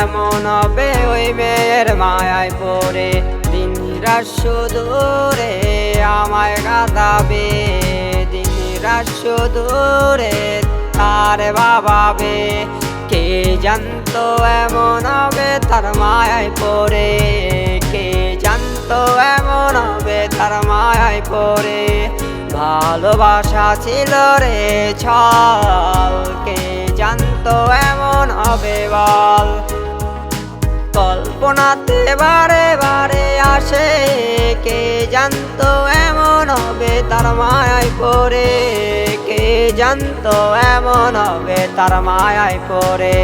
এমন হবে ওই মেয়ের মায়ায় পড়ে। দিন সুদূরে আমায় কাঁদাবে। দিন সুদূরে তার বাবাবে কে জানতো এমন হবে তার মায়ায় পড়ে। কে জানতো এমন হবে তার মায়ায় পড়ে। ভালোবাসা ছিল রে ছল। কে জানতো এমন হবে বল কল্পনাতে বারে বারে আসে, কে জানতো এমন হবে তার মায়ায় পরে কে জানতো এমন হবে তার মায়ায় পড়ে।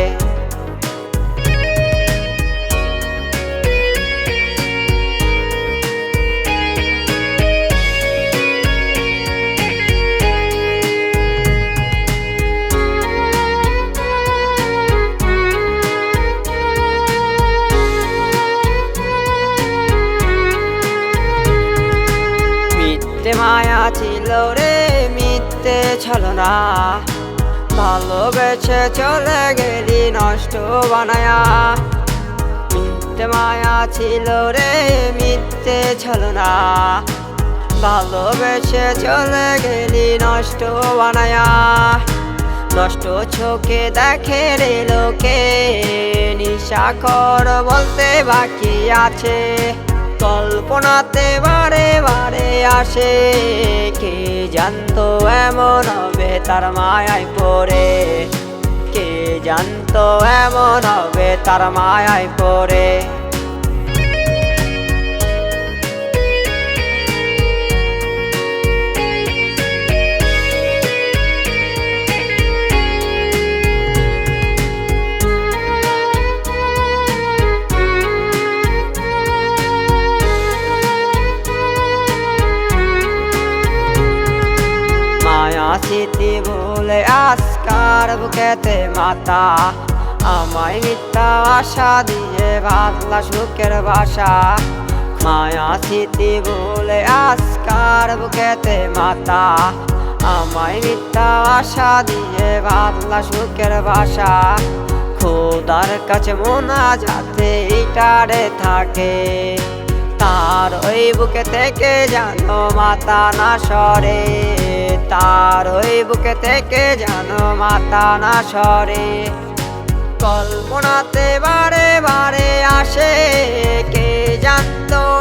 মায়া ছিল রে মিথ্যে ছলনা ভালোবেসে চলে গেলি, নষ্ট বানায়া। মিথ্যে মায়া ছিল রে মিথ্যে ছলনা ভালোবেসে চলে গেলি, নষ্ট বানায়া। নষ্ট চোখে দেখে রে লোকে নিশাখর বলতে বাকি আছে। কল্পনাতে বারে বারে আসে। কে জানতো এমন হবে তার মায়ায় পরে কে জানতো এমন হবে তার মায়ায় পড়ে। স্মৃতি বলে আজকার বুকেতে মাতা। আমায় মিথ্যা আশা দিয়ে বাংলা সুখের ভাষা মায়া স্মৃতি বলে আজকার বুকেতে মাতা। আমায় মিথ্যা আশা দিয়ে বাংলা সুখের ভাষা খোদার কাছে মোনা যাতে ইটারে থাকে। তার ওই বুকে থেকে জানো মাতা না সরে। তার ওই বুকে থেকে যেন মাথা না সরে। কল্পনাতে বারে বারে আসে কে জানতো